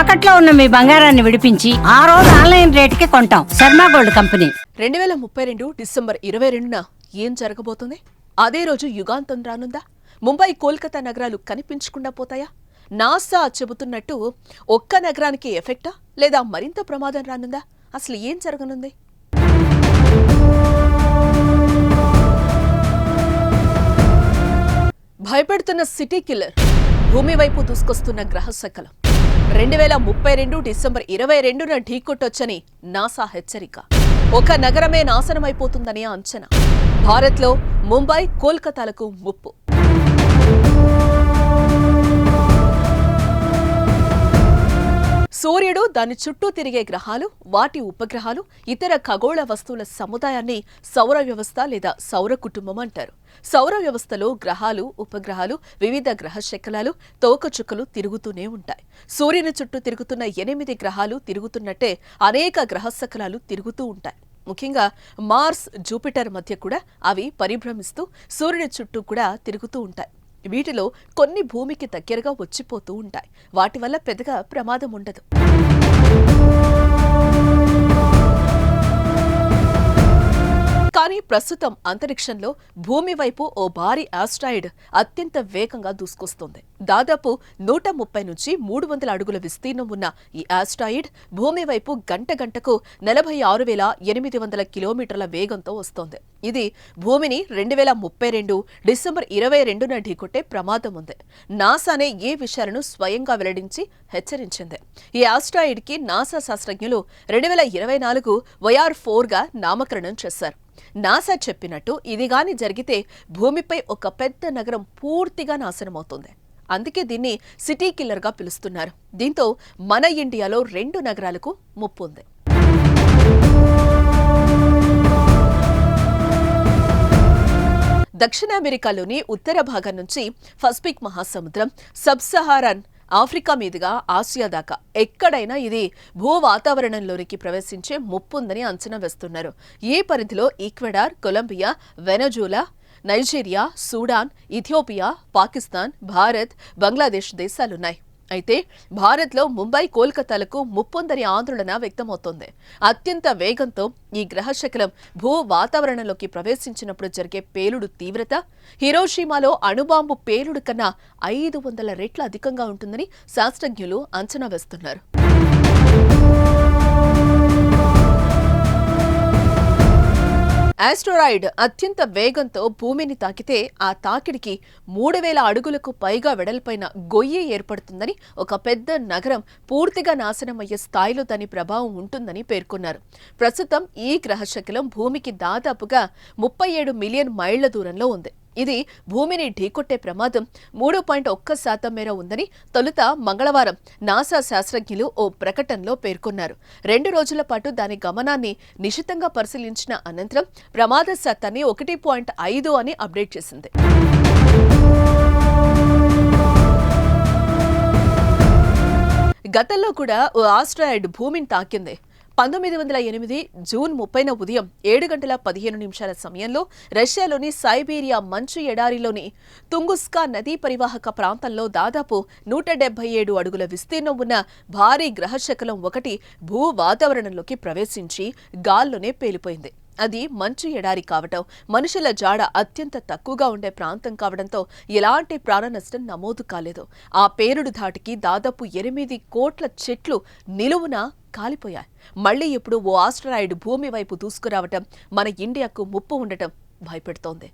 తాకట్లో ఉన్న మీ బంగారాన్ని విడిపించి ఆ రోజు ఆన్లైన్ రేటుకి కొంటాం. Sharma gold company. రెండు వేల ముప్పై రెండు డిసెంబర్ ఇరవై రెండున ఏం జరగబోతుంది? అదే రోజు యుగాంతం రానుందా? ముంబై కోల్కతా నగరాలు కనిపించకుండా పోతాయా? నాసా చెబుతున్నట్టు ఒక్క నగరానికి ఎఫెక్టా? లేదా మరింత ప్రమాదం రానుందా? అసలు ఏం జరగనుంది? భయపెడుతున్న సిటీ కిల్లర్ భూమి వైపు దూసుకొస్తున్న గ్రహ శకలం. రెండు వేల ముప్పై రెండు డిసెంబర్ ఇరవై రెండున ఢీకొట్టొచ్చని నాసా హెచ్చరిక. ఒక నగరమే నాశనమైపోతుందనే అంచనా. భారత్లో ముంబై కోల్కతాలకు ముప్పు. సూర్యుడు దాని చుట్టూ తిరిగే గ్రహాలు వాటి ఉపగ్రహాలు ఇతర ఖగోళ వస్తువుల సముదాయాన్ని సౌర వ్యవస్థ లేదా సౌర కుటుంబం అంటారు. సౌర వ్యవస్థలో గ్రహాలు ఉపగ్రహాలు వివిధ గ్రహ శకలాలు తోకచుక్కలు తిరుగుతూనే ఉంటాయి. సూర్యుని చుట్టూ తిరుగుతున్న ఎనిమిది గ్రహాలు తిరుగుతున్నట్టే అనేక గ్రహ శకలాలు తిరుగుతూ ఉంటాయి. ముఖ్యంగా మార్స్ జూపిటర్ మధ్య కూడా అవి పరిభ్రమిస్తూ సూర్యుని చుట్టూ కూడా తిరుగుతూ ఉంటాయి. వీటిలో కొన్ని భూమికి దగ్గరగా వచ్చిపోతూ ఉంటాయి. వాటి వల్ల పెద్దగా ప్రమాదం ఉండదు. కానీ ప్రస్తుతం అంతరిక్షంలో భూమి వైపు ఓ భారీ ఆస్ట్రాయిడ్ అత్యంత వేగంగా దూసుకొస్తోంది. దాదాపు నూట ముప్పై నుంచి మూడు వందల అడుగుల విస్తీర్ణం ఉన్న ఈ ఆస్ట్రాయిడ్ భూమి వైపు గంట గంటకు నలభై ఆరు వేల ఎనిమిది వందల కిలోమీటర్ల వేగంతో వస్తోంది. ఇది భూమిని రెండు వేల ముప్పై రెండు డిసెంబర్ ఇరవై రెండున ఢీకొట్టే ప్రమాదం ఉంది. నాసానే ఏ విషయాలను స్వయంగా వెల్లడించి హెచ్చరించింది. ఈ ఆస్ట్రాయిడ్కి నాసా శాస్త్రజ్ఞులు రెండు వేల ఇరవై నాలుగు వైఆర్ ఫోర్గా నామకరణం చేశారు. నాసా చెప్పినట్టు ఇది గాని జరిగితే భూమిపై ఒక పెద్ద నగరం పూర్తిగా నాశనమవుతుంది. అందుకే దీన్ని సిటీ కిల్లర్గా పిలుస్తున్నారు. దీంతో మన ఇండియాలో రెండు నగరాలకు ముప్పు ఉంది. దక్షిణ అమెరికాలోని ఉత్తర భాగం నుంచి పసిఫిక్ మహాసముద్రం సబ్ సహారన్ ఆఫ్రికా మీదుగా ఆసియా దాకా ఎక్కడైనా ఇది భూ వాతావరణంలోనికి ప్రవేశించే ముప్పుందని అంచనా వేస్తున్నారు. ఈ పరిధిలో Ecuador Colombia Venezuela Nigeria Sudan Ethiopia Pakistan Bharat Bangladesh దేశాలున్నాయి. అయితే భారత్లో ముంబై కోల్కతాలకు ముప్పొందని ఆందోళన వ్యక్తమవుతోంది. అత్యంత వేగంతో ఈ గ్రహశకలం భూ వాతావరణంలోకి ప్రవేశించినప్పుడు జరిగే పేలుడు తీవ్రత హిరోషీమాలో అణుబాంబు పేలుడు కన్నా ఐదు వందల రెట్ల అధికంగా ఉంటుందని శాస్త్రజ్ఞులు అంచనా వేస్తున్నారు. ఆస్ట్రాయిడ్ అత్యంత వేగంతో భూమిని తాకితే ఆ తాకిడికి మూడు వేల అడుగులకు పైగా వెడల్పైన గొయ్యి ఏర్పడుతుందని ఒక పెద్ద నగరం పూర్తిగా నాశనమయ్యే స్థాయిలో దాని ప్రభావం ఉంటుందని పేర్కొన్నారు. ప్రస్తుతం ఈ గ్రహశకలం భూమికి దాదాపుగా ముప్పై ఏడు మిలియన్ మైళ్ళ దూరంలో ఉంది. ఇది భూమిని ఢీకొట్టే ప్రమాదం. మూడు పాయింట్ ఒక్క శాతం మేర ఉందని తొలుత మంగళవారం నాసా శాస్త్రజ్ఞులు ఓ ప్రకటనలో పేర్కొన్నారు. రెండు రోజుల పాటు దాని గమనాన్ని నిశితంగా పరిశీలించిన అనంతరం ప్రమాద శాతాన్ని ఒకటి పాయింట్ ఐదు అని అప్డేట్ చేసింది. గతంలో కూడా ఓ ఆస్ట్రాయిడ్ భూమిని తాకింది. పంతొమ్మిది వందల ఎనిమిది జూన్ ముప్పైన ఉదయం ఏడు గంటల పదిహేను నిమిషాల సమయంలో రష్యాలోని సైబీరియా మంచు ఎడారిలోని తుంగుస్కా నదీ పరివాహక ప్రాంతంలో దాదాపు నూట డెబ్బై ఏడు అడుగుల విస్తీర్ణం ఉన్న భారీ గ్రహశకలం ఒకటి భూ వాతావరణంలోకి ప్రవేశించి గాల్లోనే పేలిపోయింది. అది మంచు ఎడారి కావటం మనుషుల జాడ అత్యంత తక్కువగా ఉండే ప్రాంతం కావడంతో ఎలాంటి ప్రాణ నష్టం నమోదు కాలేదు. ఆ పేరుడు ధాటికి దాదాపు ఎనిమిది కోట్ల చెట్లు నిలువున కాలిపోయాయి. మళ్ళీ ఇప్పుడు ఓ ఆస్ట్రాయిడ్ భూమి వైపు దూసుకురావటం మన ఇండియాకు ముప్పు ఉండటం భయపెడుతోంది.